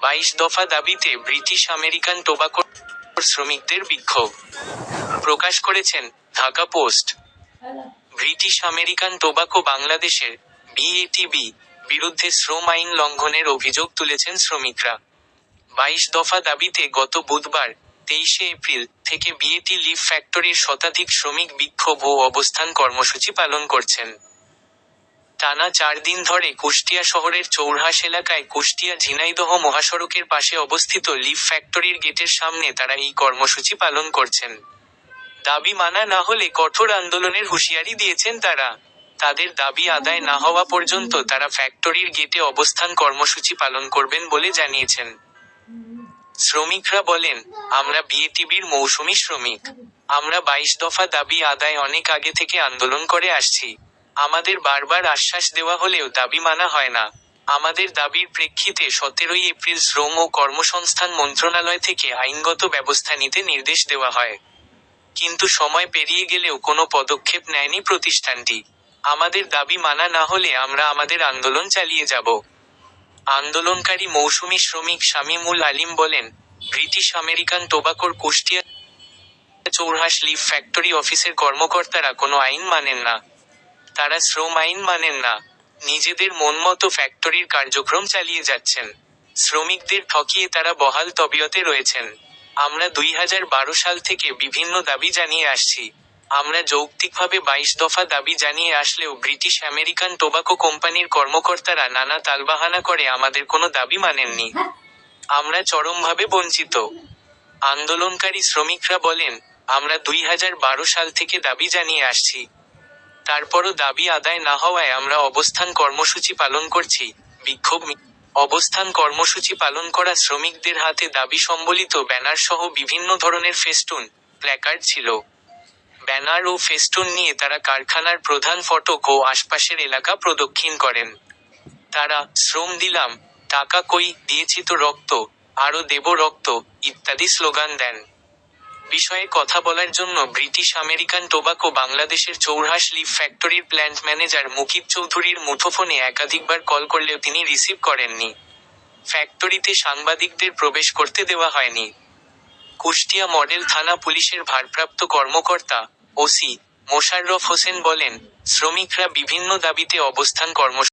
বাইশ দফা দাবিতে ব্রিটিশ আমেরিকান টোবাকো শ্রমিকদের বিক্ষোভ। প্রকাশ করেছেন Dhaka post. British American Tobacco বাংলাদেশের বিএটিবি বিরুদ্ধে শ্রম আইন লঙ্ঘনের অভিযোগ তুলেছেন শ্রমিকরা। বাইশ দফা দাবিতে গত বুধবার তেইশে এপ্রিল থেকে বিএটি লিভ ফ্যাক্টরির শতাধিক শ্রমিক বিক্ষোভ ও অবস্থান কর্মসূচি পালন করছেন। টানা চার দিন ধরে কুষ্টিয়া শহরের চৌরহাস এলাকায় কুষ্টিয়া ঝিনাইদহ মহাসড়কের পাশে অবস্থিত লিফ ফ্যাক্টরির গেটের সামনে তারা এই কর্মসূচি পালন করছেন। দাবি মানা না হলে কঠোর আন্দোলনের হুঁশিয়ারি দিয়েছেন তারা। তাদের দাবি আদায় না হওয়া পর্যন্ত তারা ফ্যাক্টরির গেটে অবস্থান কর্মসূচি পালন করবেন বলে জানিয়েছেন। শ্রমিকরা বলেন, আমরা বিএটিবির মৌসুমী শ্রমিক। আমরা বাইশ দফা দাবি আদায় অনেক আগে থেকে আন্দোলন করে আসছি। আমাদের বারবার আশ্বাস দেওয়া হলেও দাবি মানা হয় না। আমাদের দাবির প্রেক্ষিতে সতেরোই এপ্রিল শ্রম ও কর্মসংস্থান মন্ত্রণালয় থেকে আইনগত ব্যবস্থা নিতে নির্দেশ দেওয়া হয়। কিন্তু সময় পেরিয়ে গেলেও কোনো পদক্ষেপ নেয়নি প্রতিষ্ঠানটি। আমাদের দাবি মানা না হলে আমরা আমাদের আন্দোলন চালিয়ে যাব। আন্দোলনকারী মৌসুমি শ্রমিক শামীমুল আলিম বলেন, ব্রিটিশ আমেরিকান টোবাকোর কুষ্টিয়া চৌরহাস লিভ ফ্যাক্টরি অফিসের কর্মকর্তারা কোনো আইন মানেন না। তারা শ্রম আইন মানেন না। নিজেদের মনমতো ফ্যাক্টরির কার্যক্রম চালিয়ে যাচ্ছেন। শ্রমিকদের ঠকিয়ে তারা বহাল তবিয়তে রয়েছেন। আমরা দুই হাজার বারো সাল থেকে বিভিন্ন দাবি জানিয়ে আসছি। আমরা যৌক্তিকভাবে বাইশ দফা দাবি জানিয়ে আসলেও ব্রিটিশ আমেরিকান টোবাকো কোম্পানির কর্মকর্তারা নানা তালবাহানা করে আমাদের কোনো দাবি মানেননি। আমরা চরমভাবে বঞ্চিত। আন্দোলনকারী শ্রমিকরা বলেন, আমরা দুই হাজার বারো সাল থেকে দাবি জানিয়ে আসছি। তারপরও দাবি আদায় না হওয়ায় আমরা অবস্থান কর্মসূচি পালন করছি। বিক্ষোভ অবস্থান কর্মসূচি পালন করা শ্রমিকদের হাতে দাবি সম্বলিত ব্যানার সহ বিভিন্ন ধরনের ফেস্টুন, প্ল্যাকার্ড ছিল। ব্যানার ও ফেস্টুন নিয়ে তারা কারখানার প্রধান ফটক ও আশপাশের এলাকা প্রদক্ষিণ করেন। তারা, শ্রম দিলাম, টাকা কই দিয়েছি তো রক্ত, আরও দেব রক্ত, ইত্যাদি স্লোগান দেন। বিষয়ে কথা বলার জন্য ব্রিটিশ আমেরিকান টোবাকো বাংলাদেশের চৌরহাস লিভ ফ্যাক্টরির প্ল্যান্ট ম্যানেজার মুকিব চৌধুরীর মুঠোফোনে একাধিকবার কল করলেও তিনি রিসিভ করেননি। ফ্যাক্টরিতে সাংবাদিকদের প্রবেশ করতে দেওয়া হয়নি। কুষ্টিয়া মডেল থানা পুলিশের ভারপ্রাপ্ত কর্মকর্তা, ওসি মোশাররফ হোসেন বলেন, শ্রমিকরা বিভিন্ন দাবিতে অবস্থান কর্ম